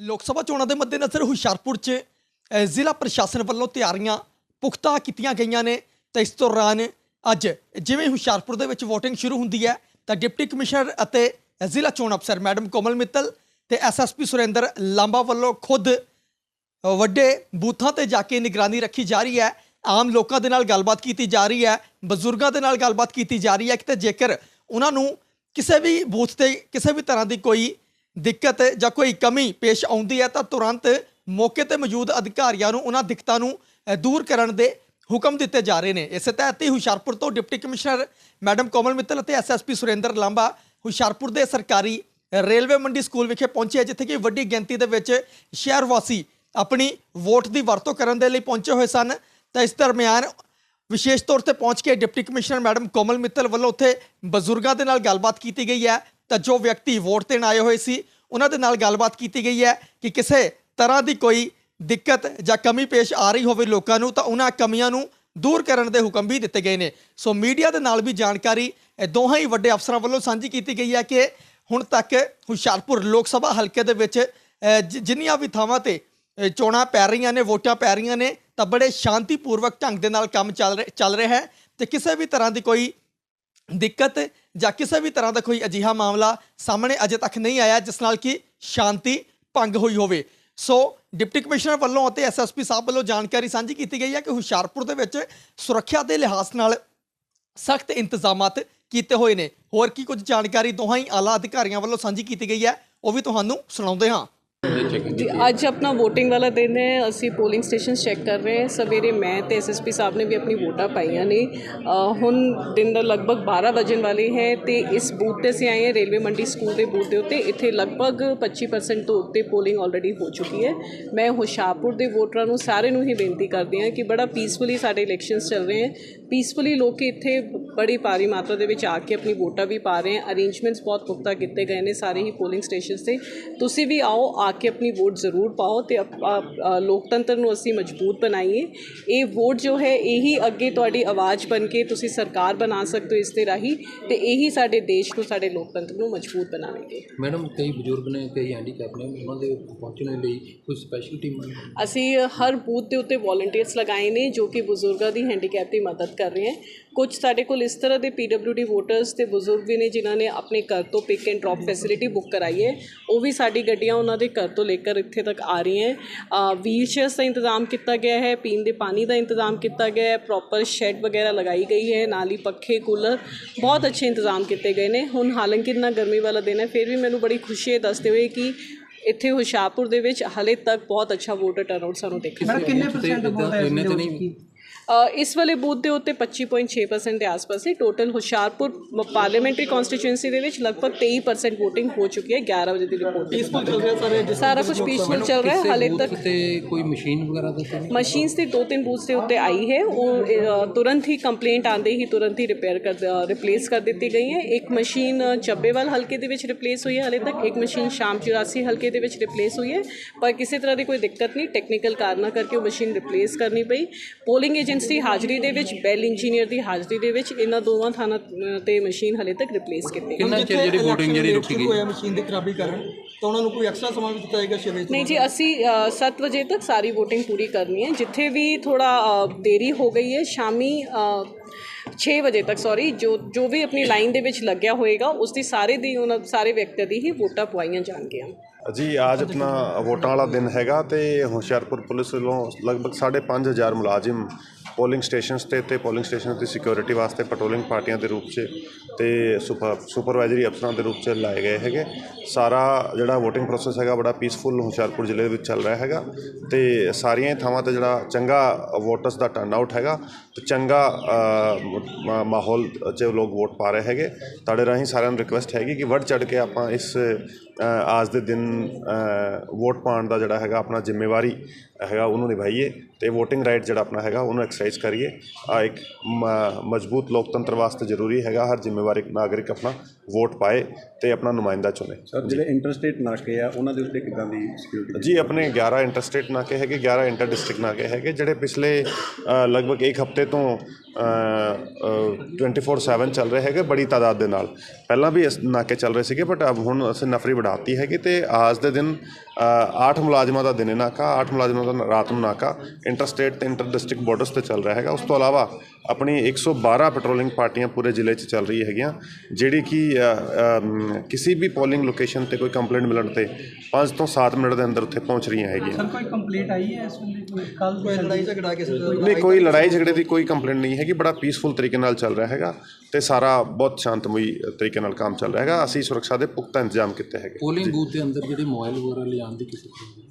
ਲੋਕ ਸਭਾ ਚੋਣਾਂ ਦੇ ਮੱਦੇਨਜ਼ਰ ਹੁਸ਼ਿਆਰਪੁਰ 'ਚ ਜ਼ਿਲ੍ਹਾ ਪ੍ਰਸ਼ਾਸਨ ਵੱਲੋਂ ਤਿਆਰੀਆਂ ਪੁਖਤਾ ਕੀਤੀਆਂ ਗਈਆਂ ਨੇ। ਤਾਂ ਇਸ ਦੌਰਾਨ ਅੱਜ ਜਿਵੇਂ ਹੁਸ਼ਿਆਰਪੁਰ ਦੇ ਵਿੱਚ VOTING ਸ਼ੁਰੂ ਹੁੰਦੀ ਹੈ, ਤਾਂ ਡਿਪਟੀ ਕਮਿਸ਼ਨਰ ਅਤੇ ਜ਼ਿਲ੍ਹਾ ਚੋਣ ਅਫਸਰ ਮੈਡਮ ਕੋਮਲ ਮਿੱਤਲ ਤੇ ਐਸਐਸਪੀ ਸੁਰਿੰਦਰ ਲਾਂਬਾ ਵੱਲੋਂ ਖੁਦ ਵੱਡੇ ਬੂਥਾਂ ਤੇ ਜਾ ਕੇ ਨਿਗਰਾਨੀ ਰੱਖੀ ਜਾ ਰਹੀ ਹੈ। ਆਮ ਲੋਕਾਂ ਦੇ ਨਾਲ ਗੱਲਬਾਤ ਕੀਤੀ ਜਾ ਰਹੀ ਹੈ, ਬਜ਼ੁਰਗਾਂ ਦੇ ਨਾਲ ਗੱਲਬਾਤ ਕੀਤੀ ਜਾ ਰਹੀ ਹੈ। ਕਿ ਤੇ ਜੇਕਰ ਉਹਨਾਂ ਨੂੰ ਕਿਸੇ ਵੀ ਬੂਥ ਤੇ ਕਿਸੇ ਵੀ ਤਰ੍ਹਾਂ ਦੀ ਕੋਈ ਦਿੱਕਤ ਜਾਂ ਕੋਈ ਕਮੀ ਪੇਸ਼ ਆਉਂਦੀ ਹੈ ਤਾਂ ਤੁਰੰਤ ਮੌਕੇ ਤੇ ਮੌਜੂਦ ਅਧਿਕਾਰੀਆਂ ਨੂੰ ਉਹਨਾਂ ਦਿੱਕਤਾਂ ਨੂੰ ਦੂਰ ਕਰਨ ਦੇ ਹੁਕਮ ਦਿੱਤੇ ਜਾ ਰਹੇ ਨੇ। ਇਸੇ ਤਹਿਤ ਹੀ ਹੁਸ਼ਿਆਰਪੁਰ ਤੋਂ deputy commissioner madam Komal Mittal ਅਤੇ ਐਸਐਸਪੀ ਸੁਰਿੰਦਰ ਲਾਂਬਾ ਹੁਸ਼ਿਆਰਪੁਰ ਦੇ ਸਰਕਾਰੀ ਰੇਲਵੇ ਮੰਡੀ ਸਕੂਲ ਵਿਖੇ ਪਹੁੰਚੇ ਜਿੱਥੇ ਕਿ ਵੱਡੀ ਗਿਣਤੀ ਦੇ ਵਿੱਚ ਸ਼ਹਿਰ ਵਾਸੀ ਆਪਣੀ ਵੋਟ ਦੀ ਵਰਤੋਂ ਕਰਨ ਦੇ ਲਈ ਪਹੁੰਚੇ ਹੋਏ ਸਨ। ਤਾਂ ਇਸ ਦਰਮਿਆਨ ਵਿਸ਼ੇਸ਼ ਤੌਰ ਤੇ ਪਹੁੰਚ ਕੇ deputy commissioner madam Komal Mittal ਵੱਲੋਂ ਉੱਥੇ ਬਜ਼ੁਰਗਾਂ ਦੇ ਨਾਲ ਗੱਲਬਾਤ ਕੀਤੀ ਗਈ ਹੈ। ਤਾਂ ਜੋ ਵਿਅਕਤੀ ਵੋਟ ਦੇਣ ਆਏ ਹੋਏ ਸੀ ਉਹਨਾਂ ਦੇ ਨਾਲ ਗੱਲਬਾਤ ਕੀਤੀ ਗਈ ਹੈ ਕਿ ਕਿਸੇ ਤਰ੍ਹਾਂ ਦੀ ਕੋਈ ਦਿੱਕਤ ਜਾਂ ਕਮੀ ਪੇਸ਼ ਆ ਰਹੀ ਹੋਵੇ ਲੋਕਾਂ ਨੂੰ ਤਾਂ ਉਹਨਾਂ ਕਮੀਆਂ ਨੂੰ ਦੂਰ ਕਰਨ ਦੇ ਹੁਕਮ ਵੀ ਦਿੱਤੇ ਗਏ ਨੇ। ਸੋ ਮੀਡੀਆ ਦੇ ਨਾਲ ਵੀ ਜਾਣਕਾਰੀ, ਇਹ ਦੋਹਾਂ ਹੀ ਵੱਡੇ ਅਫਸਰਾਂ ਵੱਲੋਂ ਸਾਂਝੀ ਕੀਤੀ ਗਈ ਹੈ ਕਿ ਹੁਣ ਤੱਕ ਹੁਸ਼ਿਆਰਪੁਰ ਲੋਕ ਸਭਾ ਹਲਕੇ ਦੇ ਵਿੱਚ ਜਿੰਨੀਆਂ ਵੀ ਥਾਵਾਂ ਤੇ ਚੋਣਾਂ ਪੈ ਰਹੀਆਂ ਨੇ, ਵੋਟਾਂ ਪੈ ਰਹੀਆਂ ਨੇ, ਤਾਂ ਬੜੇ ਸ਼ਾਂਤੀਪੂਰਵਕ ਢੰਗ ਦੇ ਨਾਲ ਕੰਮ ਚੱਲ ਰਿਹਾ ਚੱਲ ਰਿਹਾ ਹੈ ਤੇ ਕਿਸੇ ਵੀ ਤਰ੍ਹਾਂ ਦੀ ਕੋਈ ਦਿੱਕਤ ਜਾਂ ਕਿਸੇ ਵੀ ਤਰ੍ਹਾਂ ਦਾ ਕੋਈ ਅਜਿਹਾ ਮਾਮਲਾ ਸਾਹਮਣੇ ਅਜੇ ਤੱਕ ਨਹੀਂ ਆਇਆ, ਜਿਸ ਨਾਲ ਕਿ ਸ਼ਾਂਤੀ ਭੰਗ ਹੋਈ ਹੋਵੇ। ਸੋ ਡਿਪਟੀ ਕਮਿਸ਼ਨਰ ਵੱਲੋਂ ਅਤੇ ਐਸਐਸਪੀ ਸਾਹਿਬ ਵੱਲੋਂ ਜਾਣਕਾਰੀ ਸਾਂਝੀ ਕੀਤੀ ਗਈ ਹੈ ਕਿ ਹੁਸ਼ਿਆਰਪੁਰ ਦੇ ਵਿੱਚ ਸੁਰੱਖਿਆ ਦੇ ਲਿਹਾਜ਼ ਨਾਲ ਸਖਤ ਇੰਤਜ਼ਾਮਾਤ ਕੀਤੇ ਹੋਏ ਨੇ। ਹੋਰ ਕੀ ਕੁਝ ਜਾਣਕਾਰੀ ਦੋਹਾਂ ਹੀ ਆਲਾ ਅਧਿਕਾਰੀਆਂ ਵੱਲੋਂ ਸਾਂਝੀ ਕੀਤੀ ਗਈ ਹੈ, ਉਹ ਵੀ ਤੁਹਾਨੂੰ ਸੁਣਾਉਂਦੇ ਹਾਂ। ਅੱਜ ਆਪਣਾ VOTING ਵਾਲਾ ਦਿਨ ਹੈ ਅਸੀਂ ਪੋਲਿੰਗ ਸਟੇਸ਼ਨ ਚੈੱਕ ਕਰ ਰਹੇ ਹਾਂ। ਸਵੇਰੇ ਮੈਂ ਤੇ ਐਸਐਸਪੀ ਸਾਹਿਬ ਨੇ ਵੀ ਆਪਣੀ ਵੋਟਾਂ ਪਾਈਆਂ ਨੇ। ਹੁਣ ਦਿਨ ਦਾ ਲਗਭਗ 12 ਵਜਣ ਵਾਲੇ ਹੈ ਤੇ ਇਸ ਬੂਥ ਤੇ ਅਸੀਂ ਆਏ ਹਾਂ ਰੇਲਵੇ ਮੰਡੀ ਸਕੂਲ ਦੇ ਬੂਥ ਦੇ ਉੱਤੇ। ਇੱਥੇ ਲਗਭਗ 25% ਤੋਂ ਉੱਤੇ ਪੋਲਿੰਗ ਆਲਰੇਡੀ ਹੋ ਚੁੱਕੀ ਹੈ। ਮੈਂ ਹੁਸ਼ਿਆਰਪੁਰ ਦੇ ਵੋਟਰਾਂ ਨੂੰ ਸਾਰੇ ਨੂੰ ਹੀ ਬੇਨਤੀ ਕਰਦੀ ਹਾਂ ਕਿ ਬੜਾ ਪੀਸਫੁਲੀ ਸਾਡੇ ਇਲੈਕਸ਼ਨਸ ਚੱਲ ਰਹੇ ਹਨ ਪੀਸਫੁਲੀ ਲੋਕ ਇੱਥੇ ਬੜੀ ਭਾਰੀ ਮਾਤਰਾ ਦੇ ਵਿੱਚ ਆ ਕੇ ਆਪਣੀ ਵੋਟਾਂ ਵੀ ਪਾ ਰਹੇ ਹਨ ਅਰੇਂਜਮੈਂਟਸ ਬਹੁਤ ਪੁਖਤਾ ਕੀਤੇ ਗਏ ਨੇ ਸਾਰੇ ਹੀ ਪੋਲਿੰਗ ਸਟੇਸ਼ਨਸ ਤੇ। ਤੁਸੀਂ ਵੀ ਆਓ ਆ ਕੇ ਆਪਣੀ ਵੋਟ ਜ਼ਰੂਰ ਪਾਓ ਤੇ ਲੋਕਤੰਤਰ ਨੂੰ ਅਸੀਂ ਮਜ਼ਬੂਤ ਬਣਾਈਏ। ਇਹ ਵੋਟ ਜੋ ਹੈ ਇਹੀ ਅੱਗੇ ਤੁਹਾਡੀ ਆਵਾਜ਼ ਬਣ ਕੇ ਤੁਸੀਂ ਸਰਕਾਰ ਬਣਾ ਸਕਦੇ ਹੋ ਇਸ ਦੇ ਰਾਹੀਂ ਤੇ ਇਹੀ ਸਾਡੇ ਦੇਸ਼ ਨੂੰ ਸਾਡੇ ਲੋਕਤੰਤਰ ਨੂੰ ਮਜ਼ਬੂਤ ਬਣਾਵੇਗੇ। ਮੈਡਮ ਕਈ ਬਜ਼ੁਰਗ ਨੇ ਕਈ ਹੈਂਡੀਕੈਪ ਨੇ ਉਹਨਾਂ ਦੇ ਪਹੁੰਚਣ ਲਈ ਕੋਈ ਸਪੈਸ਼ਲ ਟੀਮ ਅਸੀਂ ਹਰ ਬੂਥ ਦੇ ਉੱਤੇ ਵੋਲੰਟੀਅਰਸ ਲਗਾਏ ਨੇ ਜੋ ਕਿ ਬਜ਼ੁਰਗਾਂ ਦੀ ਹੈਂਡੀਕੈਪ ਦੀ ਮਦਦ ਕਰ ਰਹੇ ਹਨ ਕੁਝ ਸਾਡੇ ਕੋਲ ਇਸ ਤਰ੍ਹਾਂ ਦੇ ਡੀ ਵੋਟਰਸ ਤੇ ਬਜ਼ੁਰਗ ਵੀ ਨੇ ਜਿਨ੍ਹਾਂ ਨੇ ਆਪਣੇ ਘਰ ਤੋਂ pick and drop facility book ਕਰਾਈ ਹੈ। ਉਹ ਵੀ ਸਾਡੀ ਗੱਡੀਆਂ ਉਹਨਾਂ ਦੇ ਘਰ ਤੋਂ ਲੈ ਕੇ ਇੱਥੇ ਤੱਕ ਆ ਰਹੀਆਂ ਹੈ। ਵੀਲ ਚੇਅਰਸ ਦਾ ਇੰਤਜ਼ਾਮ ਕੀਤਾ ਗਿਆ ਹੈ ਪੀਣ ਦੇ ਪਾਣੀ ਦਾ ਇੰਤਜ਼ਾਮ ਕੀਤਾ ਗਿਆ ਹੈ ਪ੍ਰੋਪਰ ਸ਼ੈਡ ਵਗੈਰਾ ਲਗਾਈ ਗਈ ਹੈ ਨਾਲ ਹੀ ਪੱਖੇ ਕੂਲਰ ਬਹੁਤ ਅੱਛੇ ਇੰਤਜ਼ਾਮ ਕੀਤੇ ਗਏ ਨੇ। ਹੁਣ ਹਾਲਾਂਕਿ ਇੰਨਾ ਗਰਮੀ ਵਾਲਾ ਦਿਨ ਹੈ ਫਿਰ ਵੀ ਮੈਨੂੰ ਬੜੀ ਖੁਸ਼ੀ ਹੈ ਦੱਸਦੇ ਹੋਏ ਕਿ ਇੱਥੇ ਹੁਸ਼ਿਆਰਪੁਰ ਦੇ ਵਿੱਚ ਹਾਲੇ ਤੱਕ ਬਹੁਤ ਅੱਛਾ ਵੋਟਰ ਟਰਨਆਊਟ ਸਾਨੂੰ ਦੇਖਣ ਨੂੰ ਕਿੰਨੇ ਪਰਸੈਂਟ ਵੋਟ ਹੈ ਇੰਨੇ ਤੇ ਨਹੀਂ ਅ, ਇਸ ਵਾਲੇ ਬੂਥ ਦੇ ਉੱਤੇ 25.6% ਦੇ ਆਸ-ਪਾਸ ਹੈ ਟੋਟਲ ਹੁਸ਼ਿਆਰਪੁਰ ਪਾਰਲੀਮੈਂਟਰੀ ਕਨਸਟੀਚੁਐਂਸੀ ਦੇ ਵਿੱਚ ਲਗਭਗ 23% VOTING ਹੋ ਚੁੱਕੀ ਹੈ 11 ਵਜੇ ਦੀ ਰਿਪੋਰਟ ਪੀਸਫੁਲ ਚੱਲ ਰਿਹਾ ਸਾਰੇ ਸਾਰਾ ਕੁਝ ਪੀਸਫੁਲ ਚੱਲ ਰਿਹਾ ਹਾਲੇ ਤੱਕ ਤੇ ਕੋਈ ਮਸ਼ੀਨ ਵਗੈਰਾ ਦਾ ਤਾਂ ਨਹੀਂ? ਮਸ਼ੀਨਸ ਤੇ ਦੋ ਤਿੰਨ ਬੂਥ ਦੇ ਉੱਤੇ ਆਈ ਹੈ। ਉਹ ਤੁਰੰਤ ਹੀ ਕੰਪਲੇਂਟ ਆਂਦੇ ਹੀ ਤੁਰੰਤ ਹੀ ਰਿਪੇਅਰ ਕਰ ਰਿਪਲੇਸ ਕਰ ਦਿੱਤੀ ਗਈ ਹੈ। ਇੱਕ ਮਸ਼ੀਨ ਚੱਬੇਵਾਲ ਹਲਕੇ ਦੇ ਵਿੱਚ ਰਿਪਲੇਸ ਹੋਈ ਹੈ ਹਾਲੇ ਤੱਕ। ਇੱਕ ਮਸ਼ੀਨ ਸ਼ਾਮ 84 ਹਲਕੇ ਦੇ ਵਿੱਚ ਰਿਪਲੇਸ ਹੋਈ ਹੈ। ਪਰ ਕਿਸੇ ਤਰ੍ਹਾਂ ਦੀ ਕੋਈ ਦਿੱਕਤ ਨਹੀਂ ਟੈਕਨੀਕਲ ਕਾਰਨਾਂ ਕਰਕੇ ਉਹ ਮਸ਼ੀਨ ਰਿਪਲੇਸ ਕਰਨੀ ਪਈ। ਪੋਲਿੰਗ ਏਜੰਟਸ ਦੀ ਹਾਜ਼ਰੀ ਦੇ ਵਿੱਚ ਬੈਲ ਇੰਜੀਨੀਅਰ ਦੀ ਹਾਜ਼ਰੀ ਦੇ ਵਿੱਚ ਇਹਨਾਂ ਦੋਵਾਂ ਥਾਣਾ ਤੇ ਮਸ਼ੀਨ ਹਾਲੇ ਤੱਕ ਰਿਪਲੇਸ ਕੀਤੀ ਗਈ ਕਿੰਨਾ ਚਿਰ ਜਿਹੜੀ VOTING ਜਿਹੜੀ ਰੁਕੀ ਗਈ? ਹੋਇਆ ਮਸ਼ੀਨ ਦੀ ਖਰਾਬੀ ਕਾਰਨ ਤਾਂ ਉਹਨਾਂ ਨੂੰ ਕੋਈ ਐਕਸਟਰਾ ਸਮਾਂ ਵੀ ਦਿੱਤਾ ਜਾਏਗਾ ਸ਼ਿਵੇ ਨਹੀਂ ਜੀ ਅਸੀਂ 7 ਵਜੇ ਤੱਕ ਸਾਰੀ VOTING ਪੂਰੀ ਕਰਨੀ ਹੈ। ਜਿੱਥੇ ਵੀ ਥੋੜਾ ਦੇਰੀ ਹੋ ਗਈ ਹੈ ਸ਼ਾਮੀ 6 ਵਜੇ ਤੱਕ ਸੌਰੀ ਜੋ ਜੋ ਵੀ ਆਪਣੀ ਲਾਈਨ ਦੇ ਵਿੱਚ ਲੱਗਿਆ ਹੋਏਗਾ ਉਸ ਦੀ ਸਾਰੇ ਦੀ ਉਹਨਾਂ ਸਾਰੇ ਵਿਅਕਤੀ ਦੀ ਹੀ ਵੋਟਾਂ ਪਵਾਈਆਂ ਜਾਣਗੀਆਂ। ਜੀ ਅੱਜ ਆਪਣਾ ਵੋਟਾਂ ਵਾਲਾ ਦਿਨ ਹੈਗਾ ਤੇ ਹੁਸ਼ਿਆਰਪੁਰ ਪੁਲਿਸ ਵੱਲੋਂ ਲਗਭਗ 5.5000 ਮੁਲਾਜ਼ਮ ਪੋਲਿੰਗ ਸਟੇਸ਼ਨਸ ਤੇ ਤੇ ਪੋਲਿੰਗ ਸਟੇਸ਼ਨ ਦੀ ਸਿਕਿਉਰਿਟੀ ਵਾਸਤੇ ਪੈਟਰੋਲਿੰਗ ਪਾਰਟੀਆਂ ਦੇ ਰੂਪ 'ਚ ਤੇ ਸੁਪਰ ਸੁਪਰਵਾਈਜ਼ਰੀ ਅਫਸਰਾਂ ਦੇ ਰੂਪ 'ਚ ਲਾਏ ਗਏ ਹੈਗੇ। ਸਾਰਾ ਜਿਹੜਾ VOTING ਪ੍ਰੋਸੈਸ ਹੈਗਾ ਬੜਾ ਪੀਸਫੁਲ ਹੁਸ਼ਿਆਰਪੁਰ ਜ਼ਿਲ੍ਹੇ ਦੇ ਵਿੱਚ ਚੱਲ ਰਿਹਾ ਹੈਗਾ ਤੇ ਸਾਰੀਆਂ ਹੀ ਥਾਵਾਂ ਤੇ ਜਿਹੜਾ ਚੰਗਾ ਵੋਟਰਸ ਦਾ ਟਰਨ ਆਊਟ ਹੈਗਾ ਤੇ ਚੰਗਾ ਮਾਹੌਲ 'ਚ ਲੋਕ ਵੋਟ ਪਾ ਰਹੇ ਹੈਗੇ। ਤੁਹਾਡੇ ਰਾਹੀਂ ਸਾਰਿਆਂ ਨੂੰ ਰਿਕੁਐਸਟ ਹੈਗੀ ਕਿ ਵੱਧ ਚੜ ਕੇ ਆਪਾਂ ਇਸ ਅ, ਅੱਜ ਦੇ ਦਿਨ ਵੋਟ ਪਾਉਣ ਦਾ ਜਿਹੜਾ ਹੈਗਾ ਆਪਣਾ ਜ਼ਿੰਮੇਵਾਰੀ ਹੈਗਾ ਉਹਨੂੰ ਨਿਭਾਈਏ ਤੇ VOTING ਰਾਈਟ ਜਿਹੜਾ ਆਪਣਾ ਹੈਗਾ ਉਹਨੂੰ ਐਕਸਰਸਾਈਜ਼ ਕਰੀਏ। ਆ ਇੱਕ ਮਜ਼ਬੂਤ ਲੋਕਤੰਤਰ ਵਾਸਤੇ ਜ਼ਰੂਰੀ ਹੈਗਾ ਹਰ ਜ਼ਿੰਮੇਵਾਰੀ ਨਾਗਰਿਕ ਆਪਣਾ ਵੋਟ ਪਾਏ ਤੇ ਆਪਣਾ ਨੁਮਾਇੰਦਾ ਚੁਣੇ। ਸਰ ਜਿਹੜੇ ਇੰਟਰਸਟੇਟ ਨਾਕੇ ਆ ਉਹਨਾਂ ਦੇ ਉੱਤੇ ਕਿੱਦਾਂ ਦੀ ਸਿਕਿਉਰਿਟੀ ਜੀ ਆਪਣੇ 11 ਇੰਟਰਸਟੇਟ ਨਾਕੇ ਹੈਗੇ 11 ਇੰਟਰ ਡਿਸਟ੍ਰਿਕਟ ਨਾਕੇ ਹੈਗੇ ਜਿਹੜੇ ਪਿਛਲੇ ਲਗਭਗ ਇੱਕ ਹਫ਼ਤੇ ਤੋਂ 24/7 ਚੱਲ ਰਹੇ ਹੈਗੇ ਬੜੀ ਤਾਦਾਦ ਦੇ ਨਾਲ। ਪਹਿਲਾਂ ਵੀ ਇਸ ਨਾਕੇ ਚੱਲ ਰਹੇ ਸੀਗੇ ਬਟ ਅਬ ਹੁਣ ਅਸੀਂ ਨਫਰੀ ਵਧਾਤੀ ਹੈਗੀ ਤੇ ਅੱਜ ਦੇ ਦਿਨ 8 ਮੁਲਾਜ਼ਮਾਂ ਦਾ ਦਿਨੇ ਨਾਕਾ 8 ਮੁਲਾਜ਼ਮਾਂ ਦਾ ਰਾਤ ਨੂੰ ਨਾਕਾ ਇੰਟਰਸਟੇਟ ਤੇ ਇੰਟਰ ਡਿਸਟ੍ਰਿਕਟ ਬਾਰਡਰਸ ਤੇ ਚੱਲ ਰਿਹਾ ਹੈਗਾ। ਉਸ ਤੋਂ ਇਲਾਵਾ ਆਪਣੀ 112 ਪੈਟਰੋਲਿੰਗ ਪਾਰਟੀਆਂ ਪੂਰੇ ਜ਼ਿਲ੍ਹੇ 'ਚ ਚੱਲ ਰਹੀ ਹੈਗੀਆਂ ਜਿਹੜੀ ਕਿ ਕਿਸੇ ਵੀ ਪੋਲਿੰਗ ਲੋਕੇਸ਼ਨ ਤੇ ਕੋਈ ਕੰਪਲੇਂਟ ਮਿਲਣ ਤੇ 5 ਤੋਂ 7 ਮਿੰਟ ਦੇ ਅੰਦਰ ਉੱਥੇ ਪਹੁੰਚ ਰਹੀਆਂ ਹੈਗੀਆਂ। ਸਰ ਕੋਈ ਕੰਪਲੀਟ ਆਈ ਹੈ ਇਸ ਵੇਲੇ? ਕੋਈ ਕੱਲ ਕੋਈ ਲੜਾਈ ਝਗੜਾ ਕਿਸੇ ਦਾ ਨਹੀਂ ਕੋਈ ਲੜਾਈ ਝਗੜੇ ਦੀ ਕੋਈ ਕੰਪਲੇਂਟ ਨਹੀਂ ਹੈਗੀ ਬੜਾ ਪੀਸਫੁਲ ਤਰੀਕੇ ਨਾਲ ਚੱਲ ਰਿਹਾ ਹੈਗਾ ਤੇ ਸਾਰਾ ਬਹੁਤ ਸ਼ਾਂਤਮਈ ਤਰੀਕੇ ਨਾਲ ਕੰਮ ਚੱਲ ਰਿਹਾ ਹੈਗਾ। ਅਸੀਂ ਸੁਰੱਖਿਆ ਦੇ ਪੁਖਤਾ ਇੰਤਜ਼ਾਮ ਕੀਤੇ ਹੈਗੇ। ਪੋਲਿੰਗ ਬੂਥ ਦੇ ਅੰਦਰ ਜਿਹੜੇ ਮੋਬਾਈਲ ਵਗੈਰਾ ਲਿਆਉਣ ਦੀ ਕਿਸੇ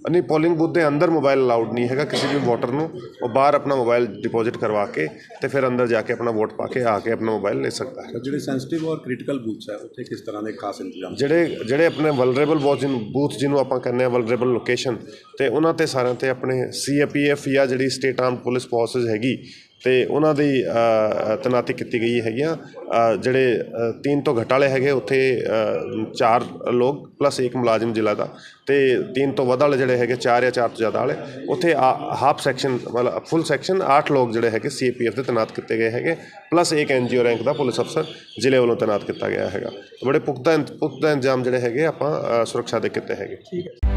ਨਹੀਂ ਪੋਲਿੰਗ ਬੂਥ ਦੇ ਅੰਦਰ ਮੋਬਾਈਲ ਅਲਾਉਡ ਨਹੀਂ ਹੈਗਾ ਕਿਸੇ ਵੀ ਵੋਟਰ ਨੂੰ। ਉਹ ਬਾਹਰ ਆਪਣਾ ਮੋਬਾਈਲ ਡਿਪੋਜ਼ਿਟ ਕਰਵਾ ਕੇ ਤੇ ਫਿਰ ਅੰਦਰ ਜਾ ਕੇ ਆਪਣਾ ਵੋਟ ਪਾ ਕੇ ਆ ਕੇ ਆਪਣਾ ਮੋਬਾਈਲ ਲੈ ਸਕਦਾ ਹੈ। ਜਿਹੜੇ ਸੈਂਸਿਟਿਵ ਔਰ ਕ੍ਰਿਟੀਕਲ ਬੂਥਸ ਹੈ ਉੱਥੇ ਕਿਸ ਤਰ੍ਹਾਂ ਦੇ ਖਾਸ ਇੰਤਜ਼ਾਮ? ਜਿਹੜੇ ਜਿਹੜੇ ਆਪਣੇ ਵਲਨਰੇਬਲ ਬੂਥ ਜਿਹਨੂੰ ਆਪਾਂ ਕਹਿੰਦੇ ਆ ਵਲਨਰੇਬਲ ਲੋਕੇਸ਼ਨ ਤੇ ਉਹਨਾਂ ਤੇ ਸਾਰਿਆਂ ਤੇ ਆਪਣੇ ਸੀਏਪੀਐਫ ਜਾਂ ਜਿਹੜੀ ਸਟੇਟ ਆਰਮ ਪੁਲਿਸ ਫੋਰਸਸ ਹੈਗੀ ਤੇ ਉਹਨਾਂ ਦੀ ਅ, ਤੈਨਾਤੀ ਕੀਤੀ ਗਈ ਹੈਗੀਆਂ ਅ, ਜਿਹੜੇ ਤਿੰਨ ਤੋਂ ਘੱਟ ਵਾਲੇ ਹੈਗੇ ਉੱਥੇ ਚਾਰ ਲੋਕ ਪਲੱਸ ਇੱਕ ਮੁਲਾਜ਼ਮ ਜ਼ਿਲ੍ਹਾ ਦਾ। ਤੇ ਤਿੰਨ ਤੋਂ ਵੱਧ ਵਾਲੇ ਜਿਹੜੇ ਹੈਗੇ ਚਾਰ ਜਾਂ ਚਾਰ ਤੋਂ ਜ਼ਿਆਦਾ ਵਾਲੇ ਉੱਥੇ ਹਾਫ ਸੈਕਸ਼ਨ ਮਤਲਬ ਫੁੱਲ ਸੈਕਸ਼ਨ 8 ਲੋਕ ਜਿਹੜੇ ਹੈਗੇ ਸੀਏਪੀਐਫ ਦੇ ਤੈਨਾਤ ਕੀਤੇ ਗਏ ਹੈਗੇ ਪਲੱਸ ਇੱਕ ਐਨਜੀਓ ਰੈਂਕ ਦਾ ਪੁਲਿਸ ਅਫਸਰ ਜ਼ਿਲ੍ਹੇ ਵੱਲੋਂ ਤੈਨਾਤ ਕੀਤਾ ਗਿਆ ਹੈਗਾ। ਬੜੇ ਪੁਖਤਾ ਇੰਤ- ਪੁਖਤਾ ਇੰਤਜ਼ਾਮ ਜਿਹੜੇ ਹੈਗੇ ਆਪਾਂ ਸੁਰੱਖਿਆ ਦੇ ਕੀਤੇ ਹੈਗੇ। ਠੀਕ ਹੈ।